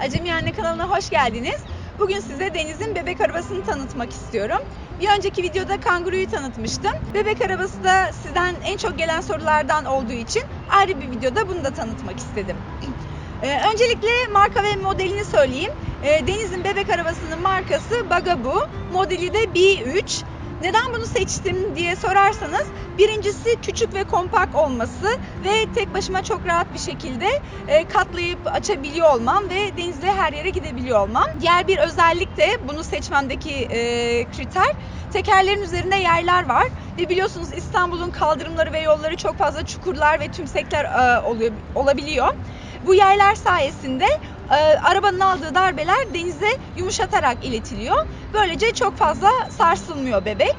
Acemi Anne kanalına hoş geldiniz. Bugün size Deniz'in bebek arabasını tanıtmak istiyorum. Bir önceki videoda kanguruyu tanıtmıştım. Bebek arabası da sizden en çok gelen sorulardan olduğu için ayrı bir videoda bunu da tanıtmak istedim. Ee, öncelikle marka ve modelini söyleyeyim. Ee, Deniz'in bebek arabasının markası Bagabu, modeli de B3. Neden bunu seçtim diye sorarsanız birincisi küçük ve kompakt olması ve tek başıma çok rahat bir şekilde e, katlayıp açabiliyor olmam ve denizle her yere gidebiliyor olmam. Diğer bir özellik de bunu seçmemdeki e, kriter tekerlerin üzerinde yaylar var ve biliyorsunuz İstanbul'un kaldırımları ve yolları çok fazla çukurlar ve tümsekler e, olabiliyor. Bu yaylar sayesinde arabanın aldığı darbeler denize yumuşatarak iletiliyor. Böylece çok fazla sarsılmıyor bebek.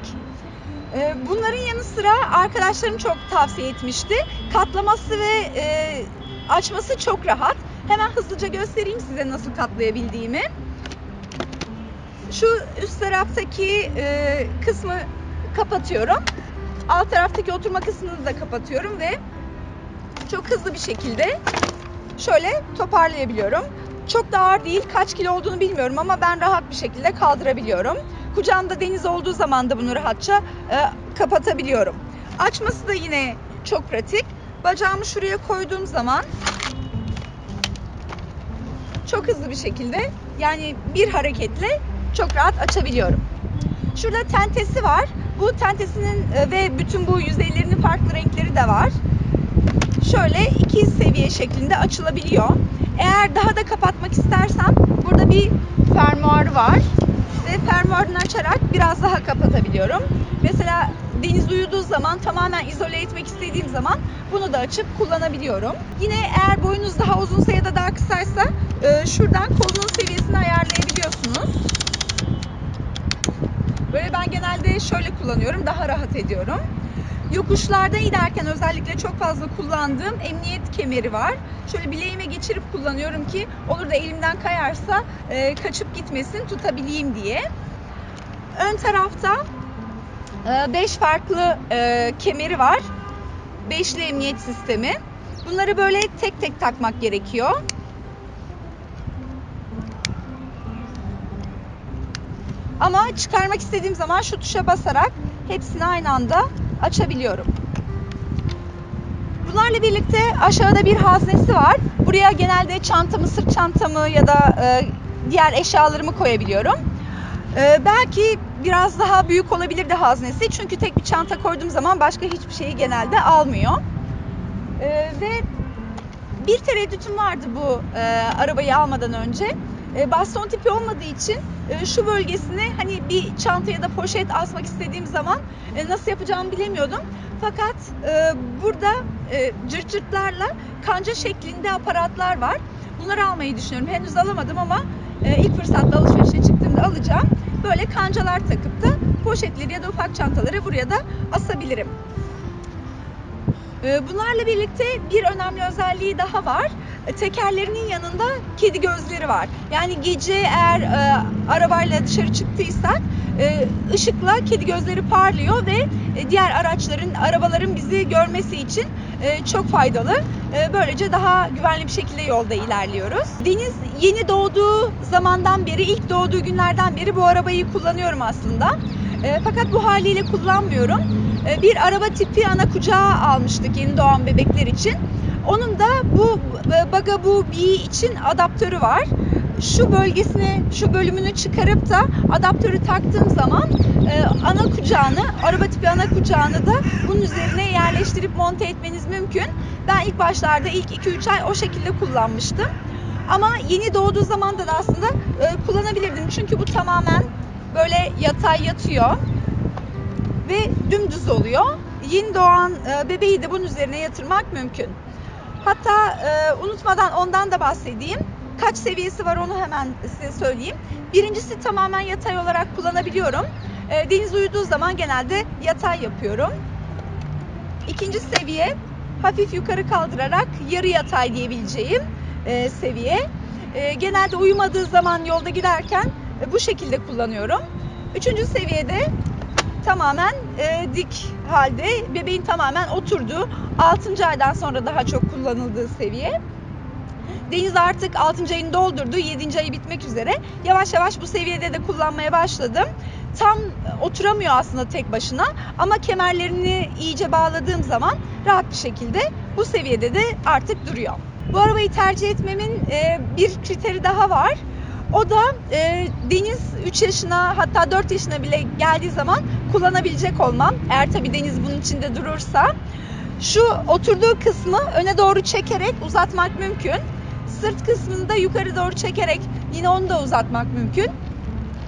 E, bunların yanı sıra arkadaşlarım çok tavsiye etmişti. Katlaması ve e, açması çok rahat. Hemen hızlıca göstereyim size nasıl katlayabildiğimi. Şu üst taraftaki e, kısmı kapatıyorum. Alt taraftaki oturma kısmını da kapatıyorum ve çok hızlı bir şekilde şöyle toparlayabiliyorum. Çok da ağır değil. Kaç kilo olduğunu bilmiyorum ama ben rahat bir şekilde kaldırabiliyorum. Kucağımda deniz olduğu zaman da bunu rahatça e, kapatabiliyorum. Açması da yine çok pratik. Bacağımı şuraya koyduğum zaman çok hızlı bir şekilde yani bir hareketle çok rahat açabiliyorum. Şurada tentesi var. Bu tentesinin e, ve bütün bu yüzeylerinin farklı renkleri de var şöyle iki seviye şeklinde açılabiliyor. Eğer daha da kapatmak istersem burada bir fermuarı var ve fermuarını açarak biraz daha kapatabiliyorum. Mesela deniz uyuduğu zaman tamamen izole etmek istediğim zaman bunu da açıp kullanabiliyorum. Yine eğer boyunuz daha uzunsa ya da daha kısaysa e, şuradan kolunun seviyesini ayarlayabiliyorsunuz. Böyle ben genelde şöyle kullanıyorum. Daha rahat ediyorum. Yokuşlarda inerken özellikle çok fazla kullandığım emniyet kemeri var. Şöyle bileğime geçirip kullanıyorum ki olur da elimden kayarsa e, kaçıp gitmesin tutabileyim diye. Ön tarafta 5 farklı e, kemeri var. Beşli emniyet sistemi. Bunları böyle tek tek takmak gerekiyor. Ama çıkarmak istediğim zaman şu tuşa basarak hepsini aynı anda açabiliyorum. Bunlarla birlikte aşağıda bir haznesi var. Buraya genelde çantamı, sırt çantamı ya da e, diğer eşyalarımı koyabiliyorum. E, belki biraz daha büyük olabilirdi haznesi. Çünkü tek bir çanta koyduğum zaman başka hiçbir şeyi genelde almıyor. E, ve bir tereddütüm vardı bu e, arabayı almadan önce. E, baston tipi olmadığı için e, şu bölgesine hani bir çanta ya da poşet asmak istediğim zaman e, nasıl yapacağımı bilemiyordum. Fakat e, burada e, cırt cırtlarla kanca şeklinde aparatlar var. Bunları almayı düşünüyorum. Henüz alamadım ama e, ilk fırsatta alışverişe çıktığımda alacağım. Böyle kancalar takıp da poşetleri ya da ufak çantaları buraya da asabilirim. E, Bunlarla birlikte bir önemli özelliği daha var. E, Tekerlerinin yanında kedi gözleri var. Yani gece eğer e, arabayla dışarı çıktıysak e, ışıkla kedi gözleri parlıyor ve e, diğer araçların, arabaların bizi görmesi için e, çok faydalı. E, böylece daha güvenli bir şekilde yolda ilerliyoruz. Deniz yeni doğduğu zamandan beri, ilk doğduğu günlerden beri bu arabayı kullanıyorum aslında. E, fakat bu haliyle kullanmıyorum. E, bir araba tipi ana kucağı almıştık yeni doğan bebekler için. Onun da bu e, Bagabu B için adaptörü var. Şu bölgesini, şu bölümünü çıkarıp da adaptörü taktığım zaman e, ana kucağını, araba tipi ana kucağını da bunun üzerine yerleştirip monte etmeniz mümkün. Ben ilk başlarda ilk 2-3 ay o şekilde kullanmıştım. Ama yeni doğduğu zaman da aslında e, kullanabilirdim. Çünkü bu tamamen böyle yatay yatıyor ve dümdüz oluyor. Yeni doğan bebeği de bunun üzerine yatırmak mümkün. Hatta e, unutmadan ondan da bahsedeyim. Kaç seviyesi var onu hemen size söyleyeyim. Birincisi tamamen yatay olarak kullanabiliyorum. E, deniz uyuduğu zaman genelde yatay yapıyorum. İkinci seviye hafif yukarı kaldırarak yarı yatay diyebileceğim e, seviye. E, genelde uyumadığı zaman yolda giderken e, bu şekilde kullanıyorum. Üçüncü seviyede tamamen e, dik halde bebeğin tamamen oturduğu 6. aydan sonra daha çok kullanıldığı seviye. Deniz artık 6. ayını doldurdu. 7. ayı bitmek üzere. Yavaş yavaş bu seviyede de kullanmaya başladım. Tam oturamıyor aslında tek başına ama kemerlerini iyice bağladığım zaman rahat bir şekilde bu seviyede de artık duruyor. Bu arabayı tercih etmemin e, bir kriteri daha var. O da e, Deniz 3 yaşına hatta 4 yaşına bile geldiği zaman kullanabilecek olmam. Eğer tabii Deniz bunun içinde durursa. Şu oturduğu kısmı öne doğru çekerek uzatmak mümkün. Sırt kısmını da yukarı doğru çekerek yine onu da uzatmak mümkün.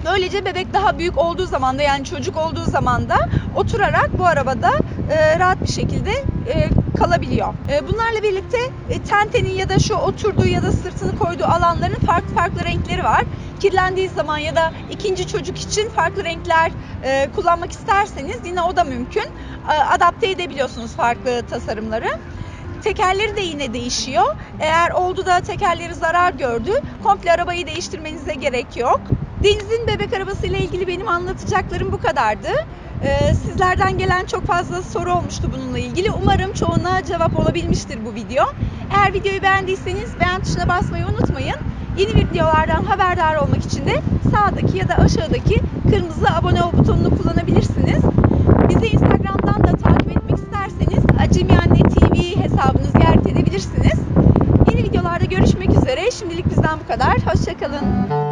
Böylece bebek daha büyük olduğu zaman da yani çocuk olduğu zaman da oturarak bu arabada e, rahat bir şekilde e, kalabiliyor. E, bunlarla birlikte e, tentenin ya da şu oturduğu ya da sırtını koyduğu alanların farklı farklı renkleri var. Kirlendiği zaman ya da ikinci çocuk için farklı renkler e, kullanmak isterseniz yine o da mümkün. E, adapte edebiliyorsunuz farklı tasarımları. Tekerleri de yine değişiyor. Eğer oldu da tekerleri zarar gördü, komple arabayı değiştirmenize gerek yok. Deniz'in bebek arabası ile ilgili benim anlatacaklarım bu kadardı. Ee, sizlerden gelen çok fazla soru olmuştu bununla ilgili. Umarım çoğuna cevap olabilmiştir bu video. Eğer videoyu beğendiyseniz beğen tuşuna basmayı unutmayın. Yeni videolardan haberdar olmak için de sağdaki ya da aşağıdaki kırmızı abone ol butonunu kullanabilirsiniz. Bizi Instagram'dan da takip etmek isterseniz Acemi Anne TV hesabını ziyaret edebilirsiniz. Yeni videolarda görüşmek üzere. Şimdilik bizden bu kadar. Hoşçakalın.